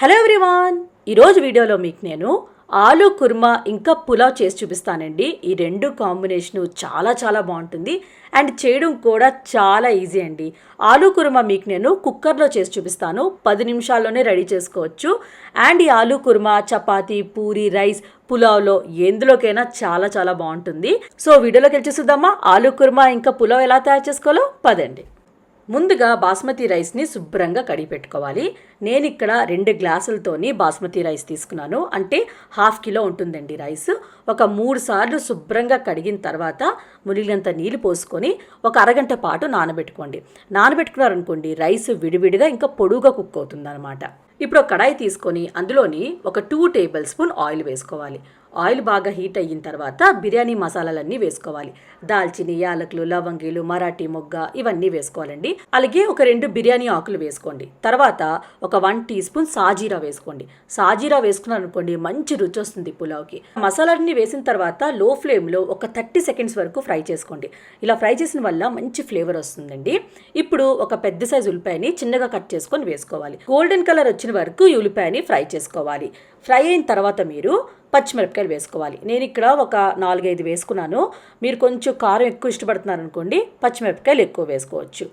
Hello everyone. ఈరోజు వీడియోలో మీకు నేను ఆలు కుర్మా ఇంకా పులావ్ చేసి చూపిస్తానండి. ఈ రెండు కాంబినేషను చాలా చాలా బాగుంటుంది. అండ్ చేయడం కూడా చాలా ఈజీ అండి. ఆలు కుర్మా మీకు నేను కుక్కర్లో చేసి చూపిస్తాను. పది నిమిషాల్లోనే రెడీ చేసుకోవచ్చు. అండ్ ఈ ఆలు కుర్మా చపాతీ పూరి రైస్ పులావ్లో ఎందులోకైనా చాలా చాలా బాగుంటుంది. సో వీడియోలోకి వెళ్ళి చూద్దామా ఆలు కుర్మా ఇంకా పులావ్ ఎలా తయారు చేసుకోవాలో? పదండి. ముందుగా బాస్మతి రైస్ని శుభ్రంగా కడిగి పెట్టుకోవాలి నేను ఇక్కడ రెండు గ్లాసులతోని బాస్మతి రైస్ తీసుకున్నాను. అంటే హాఫ్ కిలో ఉంటుందండి రైస్. ఒక మూడు సార్లు శుభ్రంగా కడిగిన తర్వాత మునిగినంత నీళ్ళు పోసుకొని ఒక అరగంట పాటు నానబెట్టుకోండి. నానబెట్టుకున్నారనుకోండి రైస్ విడివిడిగా ఇంకా పొడుగా కుక్ అవుతుంది ఇప్పుడు ఒక కడాయి తీసుకొని అందులోని ఒక టూ టేబుల్ స్పూన్ ఆయిల్ వేసుకోవాలి. ఆయిల్ బాగా హీట్ అయిన తర్వాత బిర్యానీ మసాలాలన్నీ వేసుకోవాలి. దాల్చిని యాలకులు లవంగీలు మరాఠీ మొగ్గ ఇవన్నీ వేసుకోవాలండి. అలాగే ఒక రెండు బిర్యానీ ఆకులు వేసుకోండి. తర్వాత ఒక వన్ టీ స్పూన్ సాజీరా వేసుకోండి. సాజీరా వేసుకున్నారనుకోండి మంచి రుచి వస్తుంది పులావ్కి. మసాలాలన్నీ వేసిన తర్వాత లో ఫ్లేమ్లో ఒక థర్టీ సెకండ్స్ వరకు ఫ్రై చేసుకోండి. ఇలా ఫ్రై చేసిన వల్ల మంచి ఫ్లేవర్ వస్తుందండి. ఇప్పుడు ఒక పెద్ద సైజు ఉల్లిపాయని చిన్నగా కట్ చేసుకొని వేసుకోవాలి. గోల్డెన్ కలర్ వచ్చిన వరకు ఈ ఉల్లిపాయని ఫ్రై చేసుకోవాలి. ఫ్రై అయిన తర్వాత మీరు పచ్చిమిరపకాయలు వేసుకోవాలి. నేను ఇక్కడ ఒక నాలుగైదు వేసుకున్నాను. మీరు కొంచెం కారం ఎక్కువ ఇష్టపడుతున్నారు అనుకోండి పచ్చిమిరపకాయలు ఎక్కువ వేసుకోవచ్చు.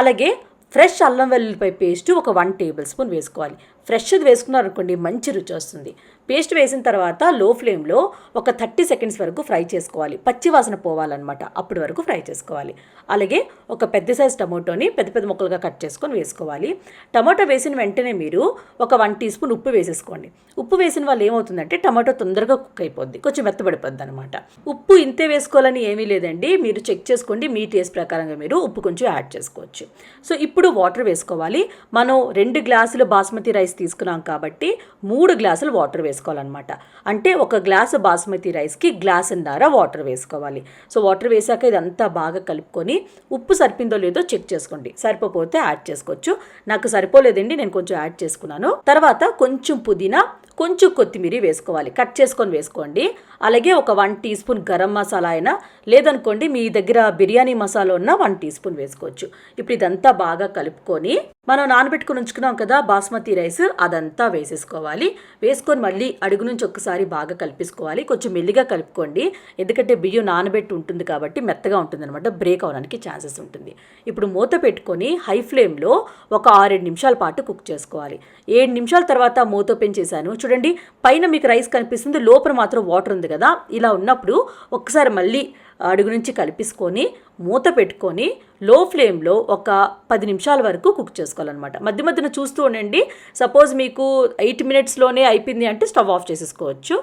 అలాగే ఫ్రెష్ అల్లం వెల్లుల్లిపాయ పేస్ట్ ఒక వన్ టేబుల్ స్పూన్ వేసుకోవాలి. ఫ్రెష్ది వేసుకున్నారు అనుకోండి మంచి రుచి వస్తుంది. పేస్ట్ వేసిన తర్వాత లో ఫ్లేమ్లో ఒక థర్టీ సెకండ్స్ వరకు ఫ్రై చేసుకోవాలి. పచ్చి వాసన పోవాలన్నమాట. అప్పటి వరకు ఫ్రై చేసుకోవాలి. అలాగే ఒక పెద్ద సైజ్ టమోటోని పెద్ద పెద్ద ముక్కలుగా కట్ చేసుకొని వేసుకోవాలి. టమాటో వేసిన వెంటనే మీరు ఒక వన్ టీ స్పూన్ ఉప్పు వేసేసుకోండి. ఉప్పు వేసిన వాళ్ళు ఏమవుతుందంటే టమాటో తొందరగా కుక్ అయిపోద్ది. కొంచెం మెత్తబడిపోద్ది అనమాట ఉప్పు ఇంతే వేసుకోవాలని ఏమీ లేదండి. మీరు చెక్ చేసుకోండి. మీ టేస్ట్ ప్రకారంగా మీరు ఉప్పు కొంచెం యాడ్ చేసుకోవచ్చు. సో ఇప్పుడు వాటర్ వేసుకోవాలి. మనం రెండు గ్లాసులు బాస్మతి రైస్ తీసుకున్నాం కాబట్టి మూడు గ్లాసులు వాటర్ వేసుకోవాలన్నమాట. అంటే ఒక గ్లాసు బాస్మతి రైస్కి గ్లాసున్నర వాటర్ వేసుకోవాలి. సో వాటర్ వేసాక ఇదంతా బాగా కలుపుకొని ఉప్పు సరిపోయిందో లేదో చెక్ చేసుకోండి. సరిపోతే యాడ్ చేసుకోవచ్చు. నాకు సరిపోలేదండి నేను కొంచెం యాడ్ చేసుకున్నాను. తర్వాత కొంచెం పుదీనా కొంచెం కొత్తిమీర వేసుకోవాలి. కట్ చేసుకొని వేసుకోండి. అలాగే ఒక one teaspoon garam masala అయినా లేదనుకోండి మీ దగ్గర బిర్యానీ మసాలా ఉన్న వన్ టీ స్పూన్ వేసుకోవచ్చు. ఇప్పుడు ఇదంతా బాగా కలుపుకొని మనం నానబెట్టుకుని ఉంచుకున్నాం కదా బాస్మతి రైస్ అదంతా వేసేసుకోవాలి. వేసుకొని మళ్ళీ అడుగు నుంచి ఒకసారి బాగా కలిపేసుకోవాలి. కొంచెం మెల్లిగా కలుపుకోండి. ఎందుకంటే బియ్యం నానబెట్టి ఉంటుంది కాబట్టి మెత్తగా ఉంటుంది అనమాట బ్రేక్ అవడానికి ఛాన్సెస్ ఉంటుంది. ఇప్పుడు మూత పెట్టుకొని హై ఫ్లేమ్లో ఒక ఆరేడు నిమిషాల పాటు కుక్ చేసుకోవాలి. ఏడు నిమిషాల తర్వాత మూత ఓపెన్ చేశాను. చూడండి. పైన మీకు రైస్ కనిపిస్తుంది. లోపల మాత్రం వాటర్ ఉంది కదా. ఇలా ఉన్నప్పుడు ఒకసారి మళ్ళీ అడుగు నుంచి కలిపేసుకొని మూత పెట్టుకొని లో ఫ్లేమ్లో ఒక పది నిమిషాల వరకు కుక్ చేసుకోవాలన్నమాట. మధ్య మధ్యన చూస్తూ ఉండండి. సపోజ్ మీకు ఎయిట్ మినిట్స్లోనే అయిపోయింది అంటే స్టవ్ ఆఫ్ చేసేసుకోవచ్చు.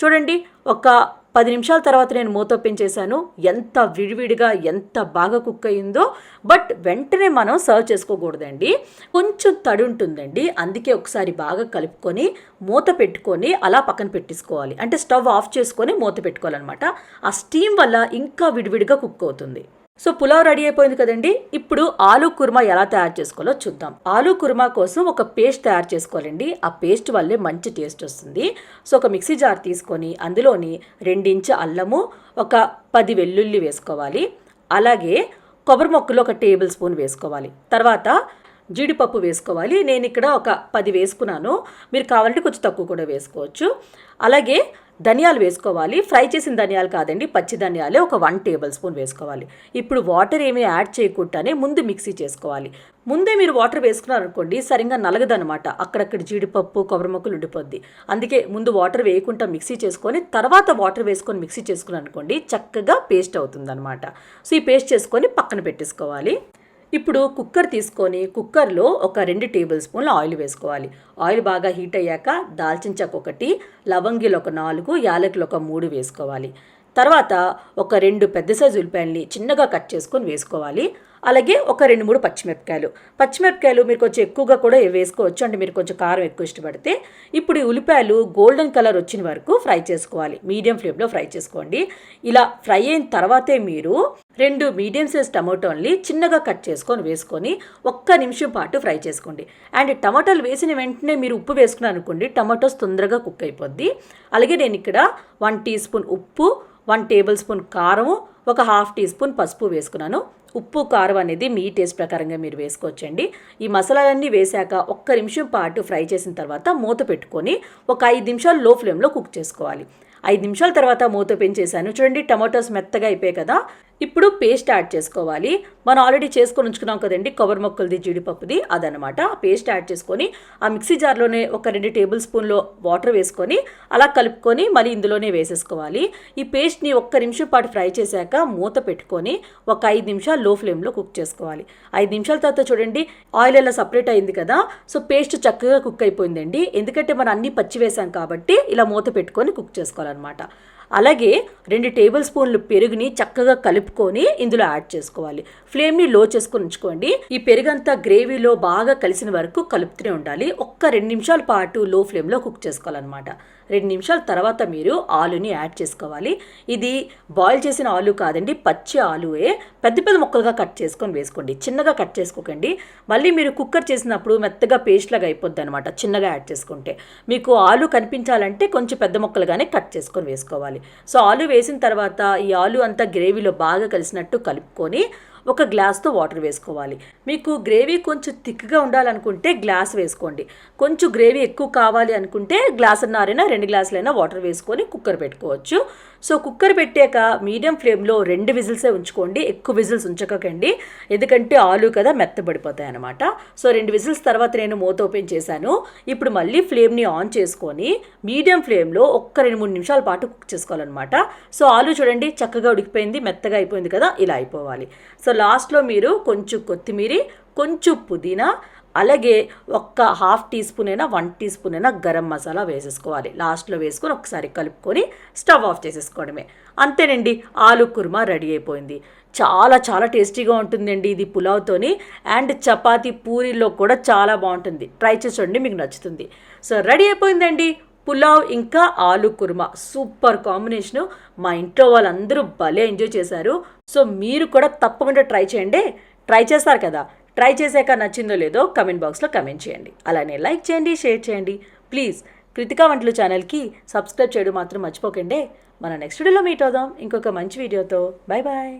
చూడండి. ఒక పది నిమిషాల తర్వాత నేను మూత చేశాను ఎంత విడివిడిగా ఎంత బాగా కుక్ అయిందో బట్ వెంటనే మనం సర్వ్ చేసుకోకూడదండి. కొంచెం తడి ఉంటుందండి. అందుకే ఒకసారి బాగా కలుపుకొని మూత పెట్టుకొని అలా పక్కన పెట్టేసుకోవాలి. అంటే స్టవ్ ఆఫ్ చేసుకొని మూత పెట్టుకోవాలన్నమాట. ఆ స్టీమ్ వల్ల ఇంకా విడివిడిగా కుక్ అవుతుంది. సో పులావ్ రెడీ అయిపోయింది కదండి. ఇప్పుడు ఆలు కుర్మా ఎలా తయారు చేసుకోవాలో చూద్దాం. ఆలు కుర్మా కోసం ఒక పేస్ట్ తయారు చేసుకోవాలండి. ఆ పేస్ట్ వల్లే మంచి టేస్ట్ వస్తుంది. సో ఒక మిక్సీ జార్ తీసుకొని అందులోని రెండించు అల్లము ఒక పది వెల్లుల్లి వేసుకోవాలి. అలాగే కొబ్బరి మొక్కలు ఒక టేబుల్ స్పూన్ వేసుకోవాలి. తర్వాత జీడిపప్పు వేసుకోవాలి. నేను ఇక్కడ ఒక పది వేసుకున్నాను. మీరు కావాలంటే కొంచెం తక్కువ కూడా వేసుకోవచ్చు. అలాగే ధనియాలు వేసుకోవాలి. ఫ్రై చేసిన ధనియాలు కాదండి పచ్చి ధనియాలే ఒక వన్ టేబుల్ స్పూన్ వేసుకోవాలి. ఇప్పుడు వాటర్ ఏమీ యాడ్ చేయకుండానే ముందు మిక్సీ చేసుకోవాలి. ముందే మీరు వాటర్ వేసుకున్నారనుకోండి సరిగ్గా నలగదనమాట అక్కడక్కడ జీడిపప్పు కొబ్బరి మొక్కలు ఉండిపోద్ది. అందుకే ముందు వాటర్ వేయకుండా మిక్సీ చేసుకొని తర్వాత వాటర్ వేసుకొని మిక్సీ చేసుకున్నారనుకోండి చక్కగా పేస్ట్ అవుతుందన్నమాట. సో ఈ పేస్ట్ చేసుకొని పక్కన పెట్టేసుకోవాలి. ఇప్పుడు కుక్కర్ తీసుకొని కుక్కర్లో ఒక రెండు టేబుల్ స్పూన్ల ఆయిల్ వేసుకోవాలి. ఆయిల్ బాగా హీట్ అయ్యాక దాల్చిన చెక్క ఒకటి లవంగిలు ఒక నాలుగు యాలకులు ఒక మూడు వేసుకోవాలి. తర్వాత ఒక రెండు పెద్ద సైజు ఉల్లిపాయల్ని చిన్నగా కట్ చేసుకొని వేసుకోవాలి. అలాగే ఒక రెండు మూడు పచ్చిమిరపకాయలు. పచ్చిమిరపకాయలు మీరు కొంచెం ఎక్కువగా కూడా వేసుకోవచ్చు. అంటే మీరు కొంచెం కారం ఎక్కువ ఇష్టపడితే ఇప్పుడు ఈ ఉల్లిపాయలు గోల్డెన్ కలర్ వచ్చిన వరకు ఫ్రై చేసుకోవాలి. మీడియం ఫ్లేమ్లో ఫ్రై చేసుకోండి. ఇలా ఫ్రై అయిన తర్వాతే మీరు రెండు మీడియం సైజ్ టమాటోల్ని చిన్నగా కట్ చేసుకొని వేసుకొని ఒక్క నిమిషం పాటు ఫ్రై చేసుకోండి. అండ్ టమాటాలు వేసిన వెంటనే మీరు ఉప్పు వేసుకున్నారు అనుకోండి టమాటోస్ తొందరగా కుక్ అయిపోద్ది. అలాగే నేను ఇక్కడ వన్ టీ స్పూన్ ఉప్పు వన్ టేబుల్ స్పూన్ కారము ఒక హాఫ్ టీ స్పూన్ పసుపు వేసుకున్నాను. ఉప్పు కారం అనేది మీ టేస్ట్ ప్రకారంగా మీరు వేసుకోవచ్చండి. ఈ మసాలాలన్నీ వేశాక ఒక్క నిమిషం పాటు ఫ్రై చేసిన తర్వాత మూత పెట్టుకొని ఒక ఐదు నిమిషాలు లో ఫ్లేమ్లో కుక్ చేసుకోవాలి. ఐదు నిమిషాల తర్వాత మూత పెంచేశాను. చూడండి టమాటోస్ మెత్తగా అయిపోయాయి కదా. ఇప్పుడు పేస్ట్ యాడ్ చేసుకోవాలి. మనం ఆల్రెడీ చేసుకొని ఉంచుకున్నాం కదండి కొబ్బరి మొక్కలది జీడిపప్పుది అదనమాట ఆ పేస్ట్ యాడ్ చేసుకొని ఆ మిక్సీ జార్లోనే ఒక రెండు టేబుల్ స్పూన్లో వాటర్ వేసుకొని అలా కలుపుకొని మళ్ళీ ఇందులోనే వేసేసుకోవాలి. ఈ పేస్ట్ని ఒక్క నిమిషం పాటు ఫ్రై చేశాక మూత పెట్టుకొని ఒక ఐదు నిమిషాలు లో ఫ్లేమ్లో కుక్ చేసుకోవాలి. ఐదు నిమిషాల తర్వాత చూడండి ఆయిల్ ఎలా సపరేట్ అయింది కదా సో పేస్ట్ చక్కగా కుక్ అయిపోయిందండి. ఎందుకంటే మనం అన్ని పచ్చి వేసాం కాబట్టి ఇలా మూత పెట్టుకొని కుక్ అనమాట అలాగే రెండు టేబుల్ స్పూన్లు పెరుగుని చక్కగా కలుపుకొని ఇందులో యాడ్ చేసుకోవాలి. ఫ్లేమ్ని లో చేసుకొని ఉంచుకోండి. ఈ పెరుగంతా గ్రేవీలో బాగా కలిసిన వరకు కలుపుతూనే ఉండాలి. ఒక్క రెండు నిమిషాల పాటు లో ఫ్లేమ్లో కుక్ చేసుకోవాలన్నమాట. రెండు నిమిషాల తర్వాత మీరు ఆలుని యాడ్ చేసుకోవాలి. ఇది బాయిల్ చేసిన ఆలు కాదండి పచ్చి ఆలువే పెద్ద పెద్ద ముక్కలుగా కట్ చేసుకొని వేసుకోండి. చిన్నగా కట్ చేసుకోకండి. మళ్ళీ మీరు కుక్కర్ చేసినప్పుడు మెత్తగా పేస్ట్ లాగా అయిపోద్ది అనమాట చిన్నగా యాడ్ చేసుకుంటే. మీకు ఆలు కనిపించాలంటే కొంచెం పెద్ద ముక్కలుగానే కట్ చేసుకొని వేసుకోవాలి. వేసుకోవాలి సో ఆలు వేసిన తర్వాత ఈ ఆలు అంతా గ్రేవీలో బాగా కలిసినట్టు కలుపుకొని ఒక గ్లాస్తో వాటర్ వేసుకోవాలి. మీకు గ్రేవీ కొంచెం థిక్గా ఉండాలనుకుంటే గ్లాస్ వేసుకోండి. కొంచెం గ్రేవీ ఎక్కువ కావాలి అనుకుంటే గ్లాసున్నరైనా రెండు గ్లాసులైనా వాటర్ వేసుకొని కుక్కర్ పెట్టుకోవచ్చు. సో కుక్కర్ పెట్టాక మీడియం ఫ్లేమ్లో రెండు విజిల్సే ఉంచుకోండి. ఎక్కువ విజిల్స్ ఉంచకండి. ఎందుకంటే ఆలు కదా మెత్తబడిపోతాయి అనమాట సో రెండు విజిల్స్ తర్వాత నేను మూత ఓపెన్ చేశాను. ఇప్పుడు మళ్ళీ ఫ్లేమ్ని ఆన్ చేసుకొని మీడియం ఫ్లేమ్లో ఒక్క రెండు మూడు నిమిషాల పాటు కుక్ చేసుకోవాలన్నమాట. సో ఆలు చూడండి చక్కగా ఉడికిపోయింది మెత్తగా అయిపోయింది కదా ఇలా అయిపోవాలి. సో లాస్ట్లో మీరు కొంచెం కొత్తిమీర కొంచెం పుదీనా అలాగే ఒక్క హాఫ్ టీ స్పూన్ అయినా వన్ టీ స్పూన్ అయినా గరం మసాలా వేసేసుకోవాలి. లాస్ట్లో వేసుకొని ఒకసారి కలుపుకొని స్టవ్ ఆఫ్ చేసేసుకోవడమే. అంతేనండి ఆలు కుర్మా రెడీ అయిపోయింది. చాలా చాలా టేస్టీగా ఉంటుందండి ఇది పులావ్తోని. అండ్ చపాతీ పూరీలో కూడా చాలా బాగుంటుంది. ట్రై చేసి చూడండి మీకు నచ్చుతుంది. సో రెడీ అయిపోయిందండి. పులావ్ ఇంకా ఆలు కుర్మా. Super combination. మా ఇంట్లో వాళ్ళందరూ భలే ఎంజాయ్ చేశారు. సో మీరు కూడా తప్పకుండా ట్రై చేయండి. ట్రై చేస్తారు కదా. ట్రై చేశాక నచ్చిందో లేదో కమెంట్ బాక్స్లో కమెంట్ చేయండి. అలానే లైక్ చేయండి షేర్ చేయండి. ప్లీజ్ కృతికా వంటలు ఛానల్కి సబ్స్క్రైబ్ చేయడం మాత్రం మర్చిపోకండి. మన నెక్స్ట్ వీడియోలో మీట్ అవుదాం. ఇంకొక మంచి వీడియోతో. Bye bye